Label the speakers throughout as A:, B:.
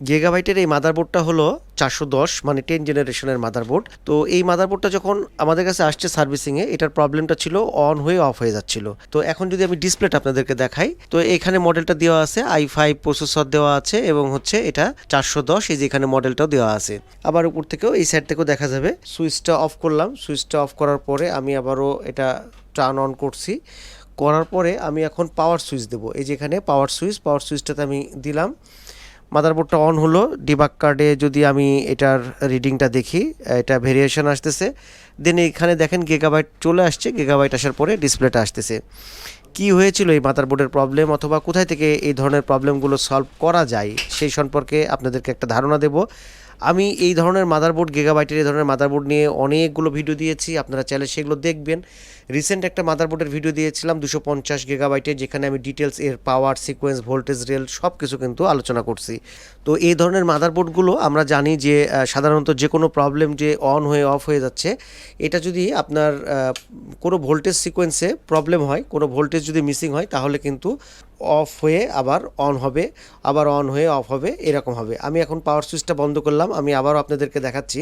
A: গিগাবাইটের এই মাদারবোর্ডটা হলো চারশো দশ মানে টেন জেনারেশনের মাদারবোর্ড। তো এই মাদারবোর্ডটা যখন আমাদের কাছে আসছে সার্ভিসিংয়ে, এটার প্রবলেমটা ছিল অন হয়ে অফ হয়ে যাচ্ছিল। তো এখন যদি আমি ডিসপ্লেটা আপনাদেরকে দেখাই, তো এখানে মডেলটা দেওয়া আছে আই ফাইভ প্রসেসর দেওয়া আছে এবং হচ্ছে এটা চারশো দশ, এই যে এখানে মডেলটাও দেওয়া আছে। আবার উপর থেকেও এই সাইড থেকেও দেখা যাবে, সুইচটা অফ করলাম, সুইচটা অফ করার পরে আমি আবারও এটা টার্ন অন করছি। করার পরে আমি এখন পাওয়ার সুইচ দেবো। এই যে এখানে পাওয়ার সুইচ পাওয়ার সুইচটাতে আমি দিলাম। মাদারবোর্ডটা অন হলো ডিবাক কার্ডে যদি আমি এটার রিডিংটা দেখি, এটা ভেরিয়েশন আসতেছে দেন এখানে দেখেন গেগাবাইট চলে আসছে গেগাবাইট আসার পরে ডিসপ্লেটা আসতেছে। কি হয়েছিল এই মাদারবোর্ডের প্রবলেম অথবা কোথায় থেকে এই ধরনের প্রবলেমগুলো সলভ করা যায়, সেই সম্পর্কে আপনাদেরকে একটা ধারণা দেব। আমি এই ধরনের মাদারবোর্ড গেগাবাইটের এই ধরনের মাদারবোর্ড নিয়ে অনেকগুলো ভিডিও দিয়েছি। আপনারা চাইলে সেগুলো দেখবেন। রিসেন্ট একটা মাদারবোর্ডের ভিডিও দিয়েছিলাম, দুশো পঞ্চাশ গিগাবাইটের যেখানে আমি ডিটেলস এর পাওয়ার সিকোয়েন্স ভোল্টেজ রেল সব কিছু কিন্তু আলোচনা করছি। তো এই ধরনের মাদারবোর্ডগুলো আমরা জানি যে সাধারণত যে কোনো প্রবলেম যে অন হয়ে অফ হয়ে যাচ্ছে, এটা যদি আপনার কোনো ভোল্টেজ সিকোয়েন্সে প্রবলেম হয়, কোনো ভোল্টেজ যদি মিসিং হয়, তাহলে কিন্তু অফ হয়ে আবার অন হবে, আবার অন হয়ে অফ হবে, এরকম হবে। আমি এখন পাওয়ার সুইচটা বন্ধ করলাম, আমি আবারও আপনাদেরকে দেখাচ্ছি।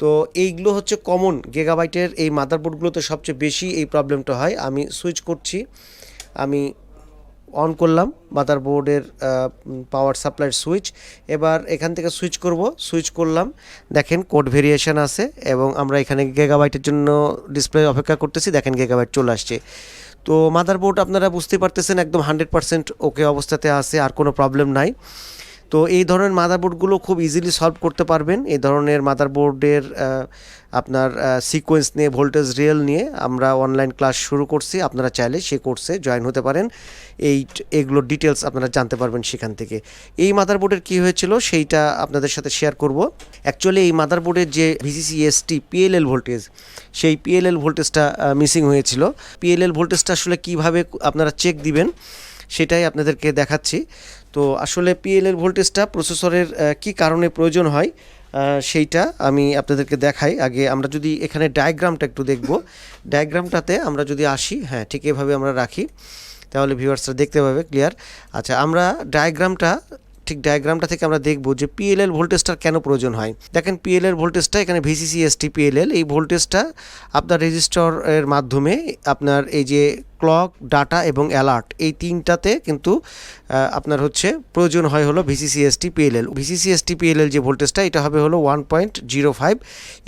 A: তো এইগুলো হচ্ছে কমন গেগাবাইটের এই মাদারবোর্ডগুলোতে সবচেয়ে বেশি এই প্রবলেমটা হয়। আমি সুইচ করছি, আমি অন করলাম মাদারবোর্ডের পাওয়ার সাপ্লাইয়ের সুইচ এবার এখান থেকে সুইচ করব সুইচ করলাম। দেখেন কোড ভেরিয়েশন আছে এবং আমরা এখানে গেগাবাইটের জন্য ডিসপ্লে অপেক্ষা করতেছি, দেখেন গেগাবাইট চলে আসছে। তো মাদারবোর্ড আপনারা বুঝতে পারতেছেন, একদম হান্ড্রেড পার্সেন্ট ওকে অবস্থাতে আছে, আর কোনো প্রবলেম নাই। তো এই ধরনের মাদারবোর্ডগুলো খুব ইজিলি সলভ করতে পারবেন। এই ধরনের মাদারবোর্ডের আপনার সিকোয়েন্স নিয়ে ভোল্টেজ রিয়েল নিয়ে আমরা অনলাইন ক্লাস শুরু করছি। আপনারা চাইলে সে কোর্সে জয়েন হতে পারেন। এই, এগুলোর ডিটেলস আপনারা জানতে পারবেন সেখান থেকে। এই মাদারবোর্ডের কী হয়েছিল সেইটা আপনাদের সাথে শেয়ার করব। অ্যাকচুয়ালি এই মাদারবোর্ডের যে ভিসিসি এসটি পিএলএল ভোল্টেজ সেই পিএলএল ভোল্টেজটা মিসিং হয়েছিল। পিএলএল ভোল্টেজটা আসলে কীভাবে আপনারা চেক দিবেন, সেটাই আপনাদেরকে দেখাচ্ছি। তো আসলে পিএলএল ভোল্টেজটা প্রসেসরের কি কারণে প্রয়োজন হয় সেইটা আমি আপনাদেরকে দেখাই। আগে আমরা যদি এখানে ডায়াগ্রামটা একটু দেখব। ডায়াগ্রামটাতে আমরা যদি আসি হ্যাঁ ঠিক এভাবে আমরা রাখি তাহলে ভিউয়ার্সরা দেখতে পাবে ক্লিয়ার? আচ্ছা আমরা ডায়াগ্রামটা ঠিক ডায়াগ্রামটা থেকে আমরা দেখব যে পিএলএল ভোল্টেজটার কেন প্রয়োজন হয়। দেখেন পিএলএল ভোল্টেজটা এখানে ভিসিসি এসটি পিএলএল এই ভোল্টেজটা আপনার রেজিস্টরের মাধ্যমে আপনার এই যে ক্লক, ডাটা এবং অ্যালার্ট এই তিনটাতে কিন্তু আপনার হচ্ছে প্রয়োজন হয় হলো ভিসিসিএসটি পিএলএল ভিসিসিএসটি পিএলএল যে ভোল্টেজটা, এটা হবে হলো ওয়ান পয়েন্ট জিরো ফাইভ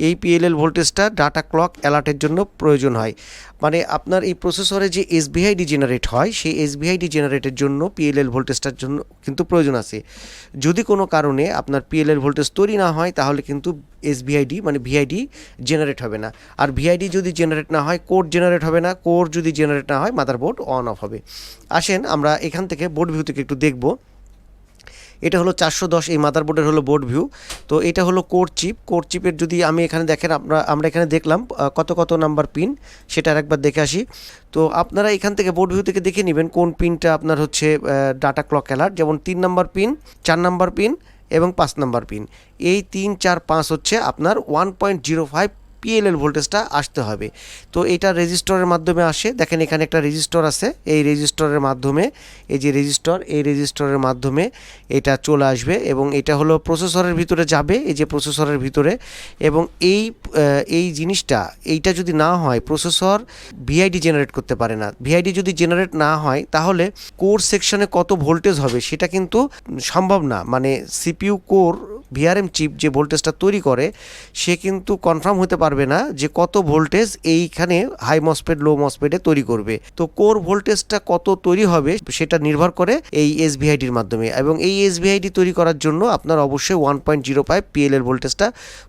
A: এই পিএলএল ভোল্টেজটা ডাটা, ক্লক, অ্যালার্টের জন্য প্রয়োজন হয়। মানে আপনার এই প্রসেসরে যে এসবিআইডি জেনারেট হয়, সেই এসবিআইডি জেনারেটের জন্য পিএলএল ভোল্টেজটার জন্য কিন্তু প্রয়োজন আছে। যদি কোনো কারণে আপনার পিএলএল ভোল্টেজ তৈরি না হয়, তাহলে কিন্তু এসবিআইডি মানে ভিআইডি জেনারেট হবে না। আর ভিআইডি যদি জেনারেট না হয় কোড জেনারেট হবে না। কোর যদি জেনারেট না হয় মাদারবোর্ড অন অফ হবে। আসেন, আমরা এখান থেকে বোর্ড ভিউ থেকে একটু দেখব। এটা হলো চারশো দশ, এই মাদারবোর্ডের হলো বোর্ড ভিউ তো এটা হলো কোর চিপ কোর চিপের যদি আমি এখানে দেখেন, আমরা আমরা এখানে দেখলাম কত কত নাম্বার পিন সেটা আরেকবার দেখে আসি। তো আপনারা এখান থেকে বোর্ড ভিউ থেকে দেখে নেবেন কোন পিনটা আপনার হচ্ছে ডাটা ক্লক অ্যালার্ট যেমন তিন নাম্বার পিন চার নাম্বার পিন এবং পাঁচ নাম্বার পিন এই তিন, চার, পাঁচ হচ্ছে আপনার one point zero five PLL ভোল্টেজটা আসতে হবে। তো এটা রেজিস্টরের মাধ্যমে আসে। দেখেন এখানে একটা রেজিস্টর আছে। এই রেজিস্টরের মাধ্যমে, এই যে রেজিস্টর এই রেজিস্টরের মাধ্যমে এটা চলে আসবে এবং এটা হলো প্রসেসরের ভিতরে যাবে, এই যে প্রসেসরের ভিতরে এবং এই এই জিনিসটা, এইটা যদি না হয় প্রসেসর ভিআইডি জেনারেট করতে পারে না। ভিআইডি যদি জেনারেট না হয়, তাহলে কোর সেকশনে কত ভোল্টেজ হবে, সেটা কিন্তু সম্ভব না। মানে সিপিইউ কোর ভিআরএম চিপ যে ভোল্টেজটা তৈরি করে, সে কিন্তু কনফার্ম হতে পারবে না যে কত ভোল্টেজ এইখানে হাই মসপেড লো মসপেডে তৈরি করবে। তো কোর ভোল্টেজটা কত তৈরি হবে সেটা নির্ভর করে এই এসভিআইডির মাধ্যমে এবং এই এসভিআইডি তৈরি করার জন্য আপনার অবশ্যই one point zero five PLL ভোল্টেজটা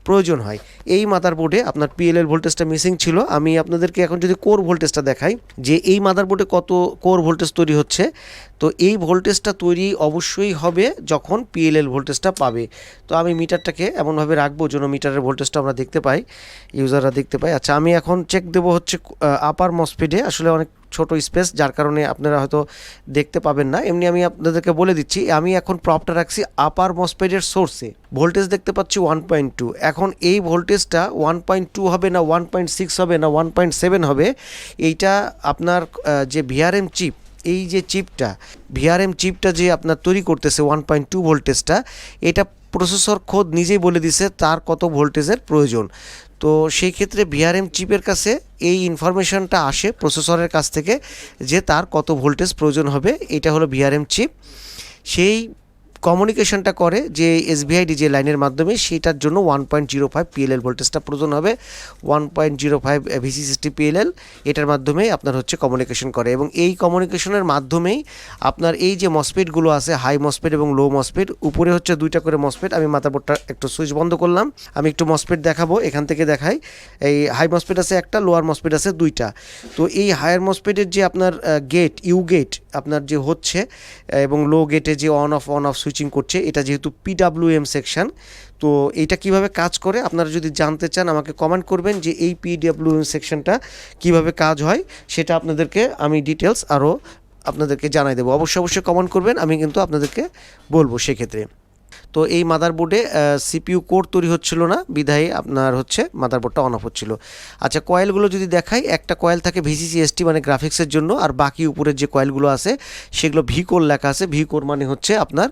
A: প্রয়োজন হয়। এই মাদারবোর্ডে আপনার পিএলএল ভোল্টেজটা মিসিং ছিল। আমি আপনাদেরকে এখন যদি কোর ভোল্টেজটা দেখাই যে এই মাদারবোর্ডে কত কোর ভোল্টেজ তৈরি হচ্ছে, তো এই ভোল্টেজটা তৈরি অবশ্যই হবে যখন পিএলএল ভোল্টেজটা পাবে। তো আমি মিটারটাকে এমনভাবে রাখব যেন মিটারের ভোল্টেজটা আমরা দেখতে পাই ইউজাররা দেখতে পাই। আচ্ছা আমি এখন চেক দেবো হচ্ছে আপার মসপিডে আসলে অনেক ছোট স্পেস যার কারণে আপনারা হয়তো দেখতে পাবেন না। এমনি আমি আপনাদেরকে বলে দিচ্ছি, আমি এখন প্রপটা রাখছি আপার মসপেডের সোর্সে ভোল্টেজ দেখতে পাচ্ছি ওয়ান পয়েন্ট টু এখন এই ভোল্টেজটা ওয়ান পয়েন্ট টু হবে না ওয়ান পয়েন্ট সিক্স হবে না ওয়ান পয়েন্ট সেভেন হবে, এইটা আপনার যে ভিআরএম চিপ এই যে চিপটা ভিআরএম চিপটা যে আপনার তৈরি করতেছে ওয়ান পয়েন্ট টু ভোল্টেজটা এটা প্রসেসর খোদ নিজেই বলে দিছে তার কত ভোল্টেজের প্রয়োজন। তো সেই ক্ষেত্রে ভিআরএম চিপের কাছে এই ইনফরমেশনটা আসে প্রসেসরের কাছ থেকে যে তার কত ভোল্টেজ প্রয়োজন হবে, এটা হলো ভিআরএম চিপ। সেই কমিউনিকেশনটা করে যে এসবিআইডি যে লাইনের মাধ্যমে সেটার জন্য one point zero five PLL ভোল্টেজটা প্রয়োজন হবে। One point zero five VC sixty PLL এটার মাধ্যমেই আপনার হচ্ছে কমিউনিকেশন করে এবং এই কমিউনিকেশনের মাধ্যমেই আপনার এই যে মসপেটগুলো আছে হাই মসপেট এবং লো মসপেট উপরে হচ্ছে দুইটা করে মসপেট আমি মাথাবোর্ডটা একটু সুইচ বন্ধ করলাম। আমি একটু মসপেট দেখাবো, এখান থেকে দেখাই। এই হাই মসপেট আছে একটা লোয়ার মসপেট আছে দুইটা। তো এই হায়ার মসপেটের যে আপনার গেট ইউ গেট আপনার যে হচ্ছে, এবং লো গেটে যে on off on off switching করছে, এটা যেহেতু পিডাব্লিউএম সেকশান তো এটা কীভাবে কাজ করে? আপনারা যদি জানতে চান, আমাকে কমেন্ট করবেন যে এই পিডাব্লিউএম সেকশানটা কীভাবে কাজ হয়, সেটা আপনাদেরকে আমি ডিটেলস আরও আপনাদেরকে জানাই দেবো। অবশ্যই অবশ্যই কমেন্ট করবেন, আমি কিন্তু আপনাদেরকে বলব সেক্ষেত্রে। তো এই মাদারবোর্ডে সিপিইউ কোড তৈরি হচ্ছিল না, বিধায় আপনার হচ্ছে মাদারবোর্ডটা অন অফ হচ্ছিল। আচ্ছা কয়েলগুলো যদি দেখাই, একটা কয়েল থাকে ভিসিসি এসটি মানে গ্রাফিক্সের জন্য, আর বাকি উপরের যে কয়েলগুলো আছে, সেগুলো ভি কোর লেখা আছে। ভি কোর মানে হচ্ছে আপনার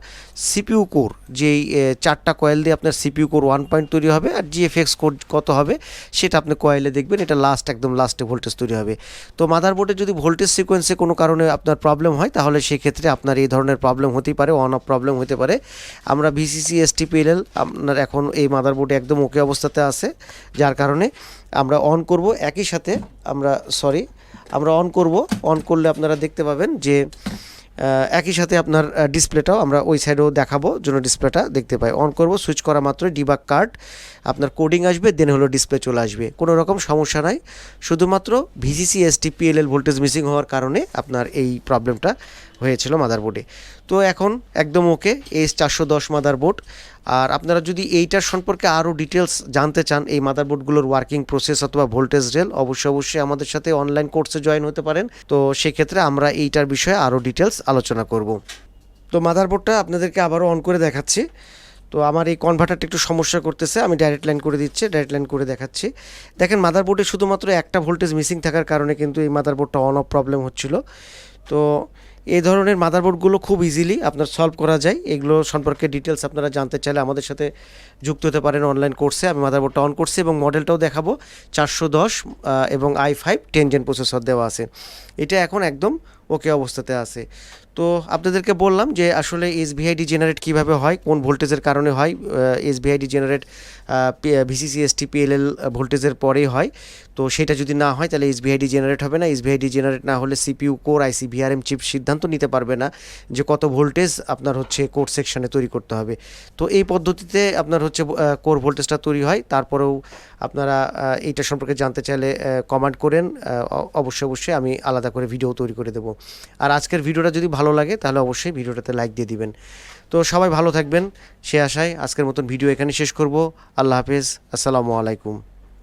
A: সিপিইউ কোর যেই চারটা কয়েল দিয়ে আপনার সিপিইউ কোর ওয়ান পয়েন্ট তৈরি হবে, আর জিএফএক্স কোড কত হবে, সেটা আপনি কয়েলে দেখবেন, এটা লাস্ট একদম লাস্টে ভোল্টেজ তৈরি হবে। তো মাদারবোর্ডে যদি ভোল্টেজ সিকোয়েন্সে কোনো কারণে আপনার প্রবলেম হয়, তাহলে সেক্ষেত্রে আপনার এই ধরনের প্রবলেম হতেই পারে অন অফ প্রবলেম হতে পারে। আমরা ভিসিসি এসটিপিএল আপনার এখন এই মাদারবোর্ডে একদম ওকে অবস্থাতে আছে। যার কারণে আমরা অন করব, একই সাথে আমরা সরি আমরা অন করব। অন করলে আপনারা দেখতে পাবেন যে একই সাথে আপনার ডিসপ্লেটাও আমরা ওই সাইডেও দেখাবো, জন্য ডিসপ্লেটা দেখতে পাই। অন করব সুইচ করা মাত্র ডিবাগ কার্ড আপনার কোডিং আসবে দেন হলো ডিসপ্লে চলে আসবে। কোনো রকম সমস্যা নাই। শুধুমাত্র VCC ST PLL voltage missing হওয়ার কারণে আপনার এই প্রবলেমটা হয়েছিল মাদারবোর্ডে তো এখন একদম ওকে এস চারশো দশ মাদারবোর্ড আর আপনারা যদি এইটার সম্পর্কে আরও ডিটেলস জানতে চান, এই মাদারবোর্ডগুলোর ওয়ার্কিং প্রসেস অথবা ভোল্টেজ রেল অবশ্যই অবশ্যই আমাদের সাথে অনলাইন কোর্সে জয়েন হতে পারেন। তো সেক্ষেত্রে আমরা এইটার বিষয়ে আরও ডিটেলস আলোচনা করব। তো মাদারবোর্ডটা আপনাদেরকে আবারও অন করে দেখাচ্ছি। তো আমার এই কনভার্টারটা একটু সমস্যা করতেছে, আমি ডাইরেক্ট লাইন করে দিচ্ছি ডাইরেক্ট লাইন করে দেখাচ্ছি। দেখেন মাদারবোর্ডে শুধুমাত্র একটা ভোল্টেজ মিসিং থাকার কারণে কিন্তু এই মাদারবোর্ডটা অন অফ প্রবলেম হচ্ছিল। তো এই ধরনের মাদারবোর্ডগুলো খুব ইজিলি আপনার সলভ করা যায়। এগুলো সম্পর্কে ডিটেলস আপনারা জানতে চাইলে আমাদের সাথে যুক্ত হতে পারেন অনলাইন কোর্সে আমি মাদারবোর্ডটা অন করছি এবং মডেলটাও দেখাবো। চারশো দশ এবং i five ten gen processor দেওয়া আছে। এটা এখন একদম ওকে অবস্থাতে আছে। তো আপনাদেরকে বললাম যে আসলে এসবিআইডি জেনারেট কীভাবে হয়, কোন ভোল্টেজের কারণে হয় SBID generate VCC ST PLL ভোল্টেজের পরেই হয়। তো সেটা যদি না হয় তাহলে এসবিআইডি জেনারেট হবে না। এসবিআইডি জেনারেট না হলে CPU core IC VRM chip সিদ্ধান্ত নিতে পারবে না যে কত ভোল্টেজ আপনার হচ্ছে কোর সেকশনে তৈরি করতে হবে। তো এই পদ্ধতিতে আপনার হচ্ছে কোর ভোল্টেজটা তৈরি হয়। তারপরেও আপনারা এইটা সম্পর্কে জানতে চাইলে কমেন্ট করেন। অবশ্যই অবশ্যই আমি আলাদা করে ভিডিও তৈরি করে দেবো। আর আজকের ভিডিওটা যদি ভালো লাগে, তাহলে অবশ্যই ভিডিওটাতে লাইক দিয়ে দিবেন। তো সবাই ভালো থাকবেন। সে আশায় আজকের মতন ভিডিও এখানে শেষ করব। আল্লাহ হাফেজ। আসসালামু আলাইকুম।